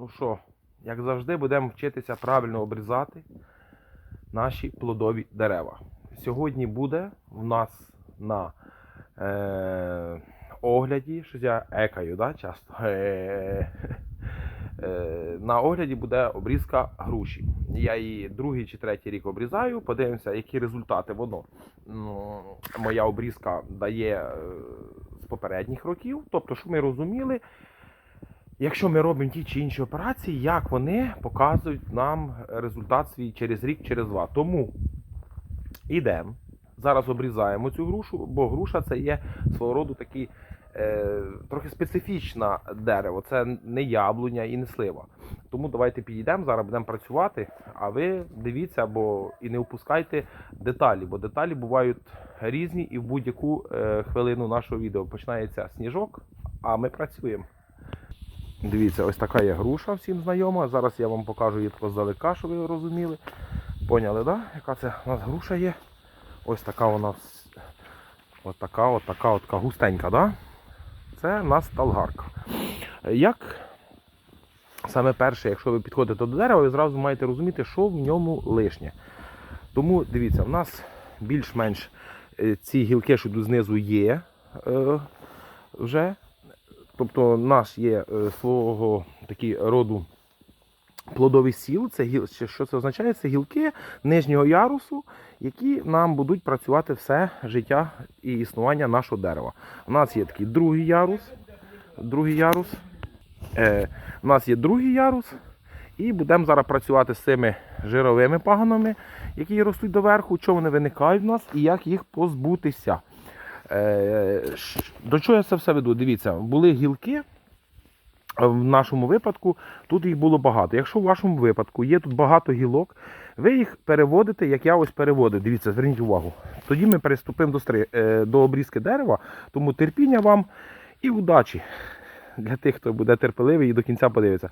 Ну що, як завжди, будемо вчитися правильно обрізати наші плодові дерева. Сьогодні буде в нас на е, огляді, що я екаю, да, часто. Е, е, на огляді буде обрізка груші. Я її другий чи третій рік обрізаю. Подивимося, які результати воно. Ну, моя обрізка дає е, з попередніх років. Тобто, що ми розуміли, якщо ми робимо ті чи інші операції, як вони показують нам результат свій через рік, через два. Тому йдемо. Зараз обрізаємо цю грушу, бо груша це є свого роду такий е, трохи специфічне дерево. Це не яблуня і не слива. Тому давайте підійдемо, зараз будемо працювати, а ви дивіться бо і не впускайте деталі, бо деталі бувають різні і в будь-яку е, хвилину нашого відео починається сніжок, а ми працюємо. Дивіться, ось така є груша всім знайома. Зараз я вам покажу її здалека, щоб ви розуміли. Поняли, да? яка це у нас груша є? Ось така вона. вс- Ось така, от така, от така густенька, да? Це у нас талгарка. Як саме перше, якщо ви підходите до дерева, ви зразу маєте розуміти, що в ньому лишнє. Тому дивіться, в нас більш-менш е, ці гілки, що знизу, є е, вже. Тобто, нас є е, свого такі роду плодовий сіл. Це гіл, що- це означає? Це гілки нижнього ярусу, які нам будуть працювати все життя і існування нашого дерева. У нас є такий другий ярус. Другий ярус. Е, у нас є другий ярус. І будемо зараз працювати з цими жировими паганами, які ростуть доверху, що вони виникають в нас і як їх позбутися. Е, До чого я це все веду? Дивіться, були гілки. В нашому випадку тут їх було багато. Якщо в вашому випадку є тут багато гілок, ви їх переводите, як я ось переводив. Дивіться, зверніть увагу. Тоді ми переступимо до, стри... е, до обрізки дерева, тому терпіння вам і удачі для тих, хто буде терпеливий і до кінця подивиться.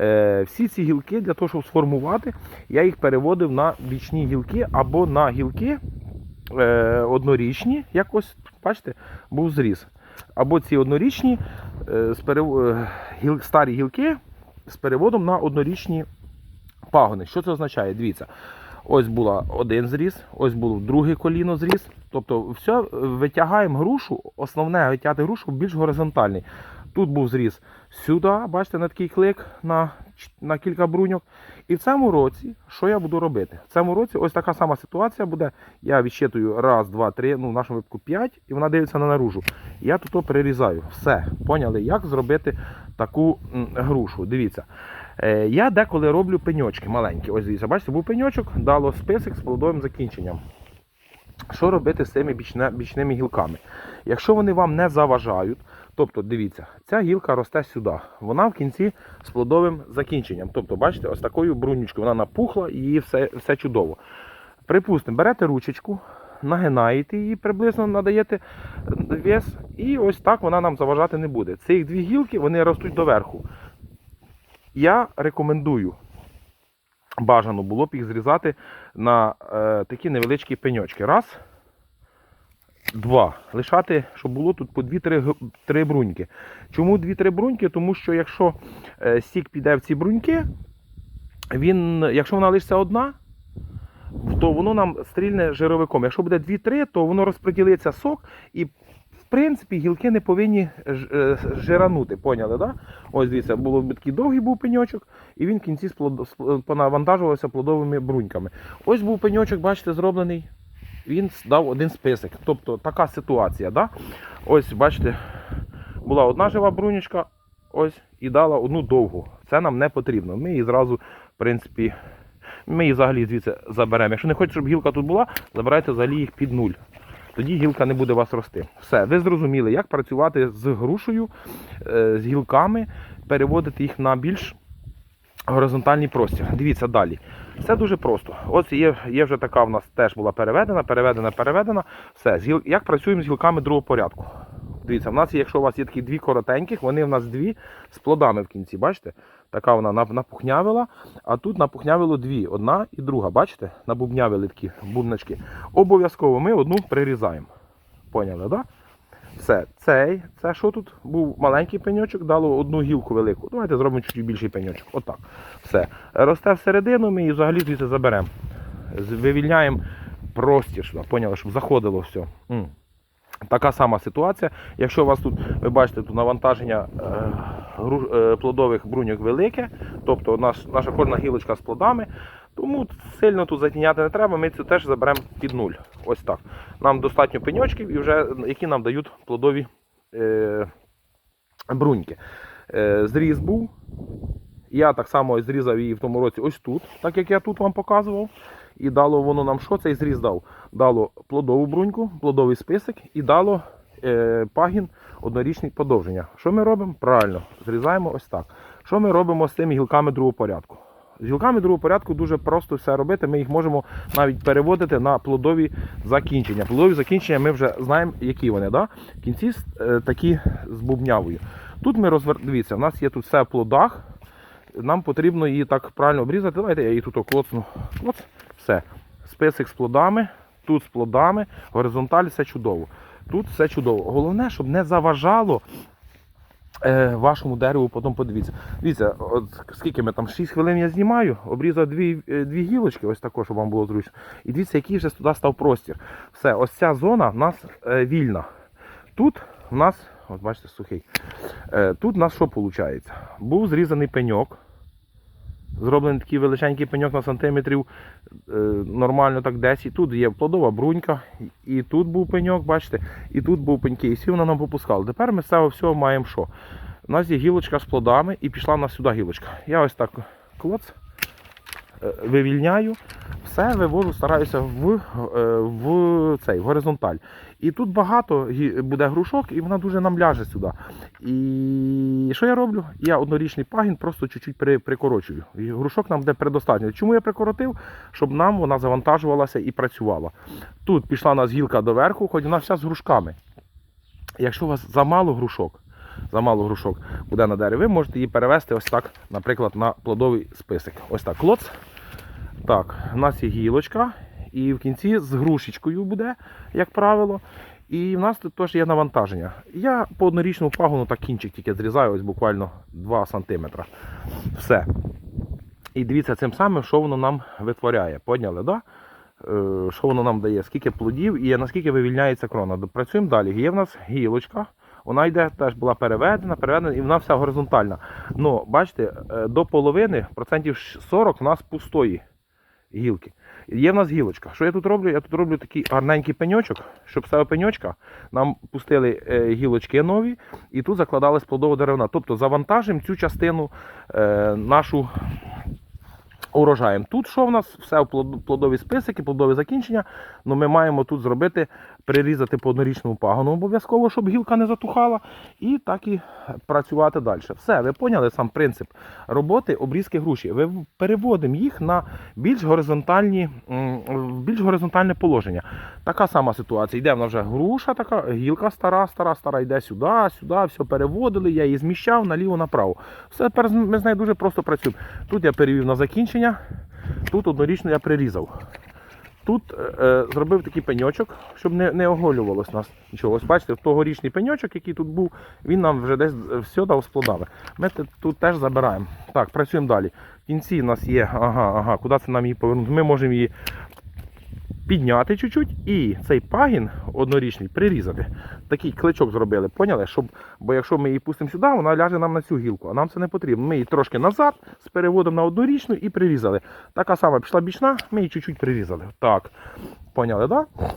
Е, всі ці гілки для того, щоб сформувати, я їх переводив на бічні гілки або на гілки однорічні, як бачите, був зріз. Або ці однорічні е, е, старі гілки з переводом на однорічні пагони. Що це означає? Дивіться. Ось була один зріз, ось було друге коліно зріз. Тобто, все е, витягаємо грушу, основне витягти грушу більш горизонтальний. Тут був зріз сюди, бачите, на такий клик на, на кілька бруньок. І в цьому році, що я буду робити? В цьому році ось така сама ситуація буде. Я відчитую раз, два, три, ну в нашому випадку п'ять, і вона дивиться на наружу. Я тут перерізаю. Все. Поняли, як зробити таку грушу. Дивіться. Е, Я деколи роблю пеньочки маленькі. Ось дивіться, бачите, був пеньочок, дало список з плодовим закінченням. Що робити з цими бічними гілками? Якщо вони вам не заважають, тобто дивіться, ця гілка росте сюди, вона в кінці з плодовим закінченням. Тобто, бачите, ось такою брунючкою вона напухла і її все, все чудово. Припустимо, берете ручечку, нагинаєте її, приблизно надаєте вес, і ось так вона нам заважати не буде. Цих дві гілки вони ростуть доверху. Я рекомендую бажано було б їх зрізати на е, такі невеличкі пеньочки. Раз, два. Лишати, щоб було тут по 2-3 бруньки. Чому 2-3 бруньки? Тому що якщо е, сік піде в ці бруньки, він, якщо вона лишиться одна, то воно нам стрільне жировиком. Якщо буде 2-3, то воно розподілиться сок і. Принципі, гілки не повинні е, жиранути, поняли, да? Ось дивіться, було такий довгий був пеньочок, і він в кінці понавантажувався плодовими бруньками. Ось був пеньочок, бачите, зроблений. Він дав один список. Тобто така ситуація. Да? Ось, бачите, була одна жива брунючка, ось, і дала одну довгу. Це нам не потрібно. Ми її зразу, в принципі, ми її взагалі звідси заберемо. Якщо не хочете, щоб гілка тут була, забирайте взагалі їх під нуль. Тоді гілка не буде у вас рости. Все, ви зрозуміли, як працювати з грушею, е, з гілками, переводити їх на більш горизонтальний простір. Дивіться далі. Все дуже просто. Ось є, є вже така в нас теж була переведена, переведена, переведена. Все, як працюємо з гілками другого порядку. Дивіться, в нас якщо у вас є такі дві коротеньких, вони в нас дві з плодами в кінці. Бачите? Така вона напухнявила, а тут напухнявило дві, одна і друга. Бачите? Набубнявили такі бубночки. Обов'язково ми одну прирізаємо. Поняли? Да? Все, цей, це що тут? Був маленький пеньочок, дало одну гілку велику. Давайте зробимо чуть більший пеньочок. Отак. Все. Росте всередину, ми її взагалі звідси заберемо. Вивільняємо простір, поняли, щоб заходило все. Така сама ситуація. Якщо у вас тут, ви бачите, тут навантаження е, е, плодових бруньок велике, тобто наш, наша кожна гілочка з плодами, тому сильно тут затіняти не треба, ми цю теж заберемо під нуль. Ось так. Нам достатньо пеньочків, і вже, які нам дають плодові е, бруньки. Е, зріз був. Я так само зрізав її в тому році ось тут, так як я тут вам показував. І дало воно нам що цей зріз дав? Дало плодову бруньку, плодовий список і дало е, пагін однорічний подовження. Що ми робимо? Правильно, зрізаємо ось так. Що ми робимо з тими гілками другого порядку? З гілками другого порядку дуже просто все робити. Ми їх можемо навіть переводити на плодові закінчення. Плодові закінчення ми вже знаємо, які вони. Да? Кінці е, такі з бубнявою. Тут ми розвер... Дивіться, у нас є тут все в плодах. Нам потрібно її так правильно обрізати. Давайте я її тут оклоцну. Клоц. Все. Список з плодами, тут з плодами, горизонталь, все чудово. Тут все чудово. Головне, щоб не заважало е, вашому дереву, потім подивіться. Дивіться, от скільки ми там 6 хвилин я знімаю, обрізав дві, е, дві гілочки, ось також, щоб вам було зручно. І дивіться, який вже туди став простір. Все, ось ця зона в нас е, вільна. Тут в нас, от бачите, сухий. Тут у нас що виходить? Був зрізаний пеньок. Зроблений такий величенький пеньок на сантиметрів е, нормально так 10. Тут є плодова брунька, і тут був пеньок, бачите, і тут був пеньки, і всі вони нам попускали. Тепер ми з цього всього маємо що? У нас є гілочка з плодами і пішла в нас сюди гілочка. Я ось так клоц, е, вивільняю, все вивожу, стараюся в, е, в цей в горизонталь. І тут багато буде грушок, і вона дуже нам ляже сюди. І що я роблю? Я однорічний пагін просто чуть-чуть при, прикорочую. І грушок нам буде предостатньо. Чому я прикоротив? Щоб нам вона завантажувалася і працювала. Тут пішла у нас гілка доверху, хоч вона вся з грушками. Якщо у вас замало грушок, замало грушок буде на дереві, ви можете її перевести ось так, наприклад, на плодовий список. Ось так, клоц. Так, у нас є гілочка, і в кінці з грушечкою буде, як правило. І в нас тут теж є навантаження. Я по однорічному пагону так кінчик тільки зрізаю, ось буквально 2 см. Все. І дивіться цим самим, що воно нам витворяє. Поняли, да? Е, що воно нам дає, скільки плодів і наскільки вивільняється крона. Працюємо далі. Є в нас гілочка. Вона йде, теж була переведена, переведена, і вона вся горизонтальна. Ну, бачите, е, до половини, процентів 40 в нас пустої гілки. Є в нас гілочка. Що я тут роблю? Я тут роблю такий гарненький пеньочок, щоб з пеньочка нам пустили е, гілочки нові, і тут закладалась плодова деревина. Тобто завантажимо цю частину е, нашу урожаєм. Тут що в нас? Все в плодові списики, плодові закінчення. Ну, ми маємо тут зробити, прирізати по однорічному пагону обов'язково, щоб гілка не затухала, і так і працювати далі. Все, ви поняли сам принцип роботи обрізки груші. Ви переводимо їх на більш горизонтальні, більш горизонтальне положення. Така сама ситуація. Йде вона вже груша, така гілка стара, стара, стара, йде сюди, сюди, все переводили, я її зміщав наліво, направо. Все, ми з нею дуже просто працюємо. Тут я перевів на закінчення, тут однорічно я прирізав. Тут е, е, зробив такий пеньочок, щоб не, не оголювалось нас нічого. Ось бачите, тогорічний пеньочок, який тут був, він нам вже десь е, все дав з. Ми тут теж забираємо. Так, працюємо далі. В кінці у нас є, ага, ага, куди це нам її повернути? Ми можемо її підняти чуть-чуть і цей пагін однорічний прирізати. Такий кличок зробили, поняли? Щоб, бо якщо ми її пустимо сюди, вона ляже нам на цю гілку, а нам це не потрібно. Ми її трошки назад з переводом на однорічну і прирізали. Така сама пішла бічна, ми її чуть-чуть прирізали. Так, поняли, так? Да?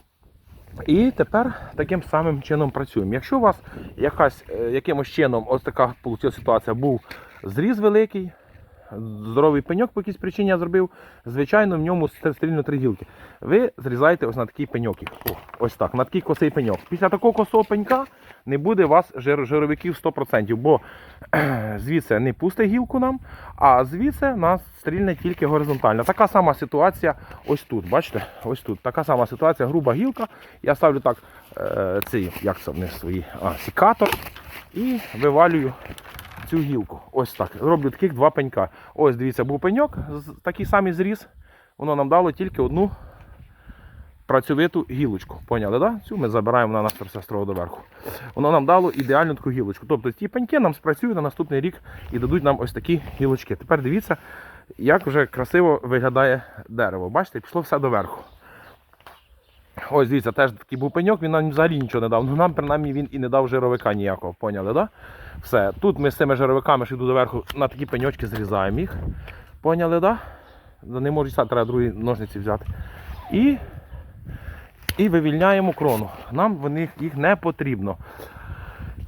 І тепер таким самим чином працюємо. Якщо у вас якась, е, якимось чином ось така ситуація, був зріз великий, здоровий пеньок по якійсь причині я зробив, звичайно, в ньому стрільно три гілки. Ви зрізаєте ось на такий пеньок. Ось так, на такий косий пеньок. Після такого косого пенька не буде у вас жир, жировиків 100%, бо звідси не пусте гілку нам, а звідси нас стрільне тільки горизонтально. Така сама ситуація ось тут. Бачите? Ось тут. Така сама ситуація, груба гілка. Я ставлю так е, цей, як це вони свої, а, сікатор і вивалюю цю гілку. Ось так. Роблю таких два пенька. Ось, дивіться, був пеньок, такий самий зріз. Воно нам дало тільки одну працьовиту гілочку. Поняли, да? Цю ми забираємо на нас все доверху. Воно нам дало ідеальну таку гілочку. Тобто ті пеньки нам спрацюють на наступний рік і дадуть нам ось такі гілочки. Тепер дивіться, як вже красиво виглядає дерево. Бачите, пішло все доверху. Ось дивіться, теж такий був пеньок, він нам взагалі нічого не дав. Ну нам принаймні він і не дав жировика ніякого, поняли, да? Все. Тут ми з цими жировиками, що йду доверху, на такі пеньочки зрізаємо їх. Поняли, да? Не можу стати, треба другі ножниці взяти. І, і вивільняємо крону. Нам вони, їх не потрібно.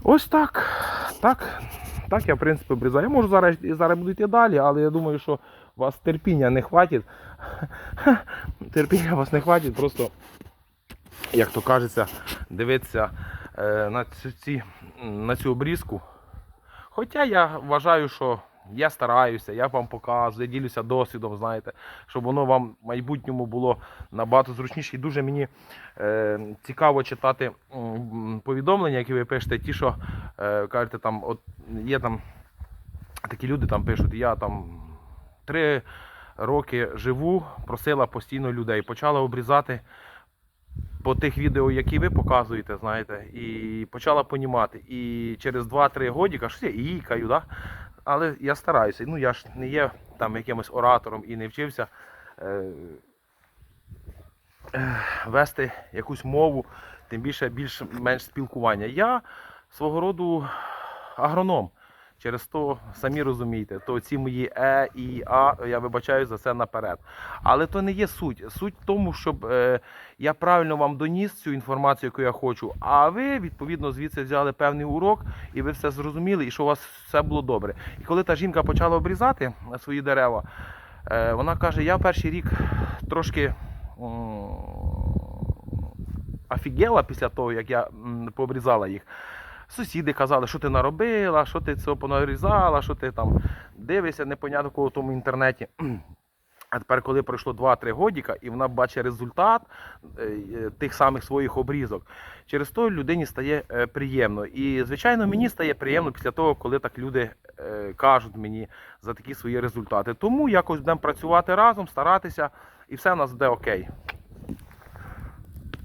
Ось так. Так, так я, в принципі, обрізаю. Я можу зараз, зараз буду йти далі, але я думаю, що у вас терпіння не хватить. Терпіння у вас не хватить, просто, як то кажеться, дивитися е, на, цю, ці, на цю обрізку. Хоча я вважаю, що я стараюся, я вам показую, я ділюся досвідом, знаєте, щоб воно вам в майбутньому було набагато зручніше. І дуже мені е, цікаво читати повідомлення, які ви пишете, ті, що е, кажете, там, от є там такі люди там пишуть, я там три роки живу, просила постійно людей, почала обрізати по тих відео, які ви показуєте, знаєте, і почала понімати. І через 2-3 годіка, що я і гікаю, да? але я стараюся. Ну я ж не є там якимось оратором і не вчився е, е, вести якусь мову, тим більше більш-менш спілкування. Я свого роду агроном. Через то самі розумієте, то ці мої Е і А, я вибачаю за це наперед. Але то не є суть. Суть в тому, щоб е, я правильно вам доніс цю інформацію, яку я хочу, а ви відповідно звідси взяли певний урок, і ви все зрозуміли, і що у вас все було добре. І коли та жінка почала обрізати свої дерева, е, вона каже: я перший рік трошки. Офігела після того, як я пообрізала їх. Сусіди казали, що ти наробила, що ти це понарізала, що ти там дивишся, непонятно кого в тому інтернеті. А тепер, коли пройшло 2-3 годіка, і вона бачить результат е, е, тих самих своїх обрізок, через то людині стає е, приємно. І, звичайно, мені стає приємно після того, коли так люди кажуть мені за такі свої результати. Тому якось будемо працювати разом, старатися, і все в нас буде окей.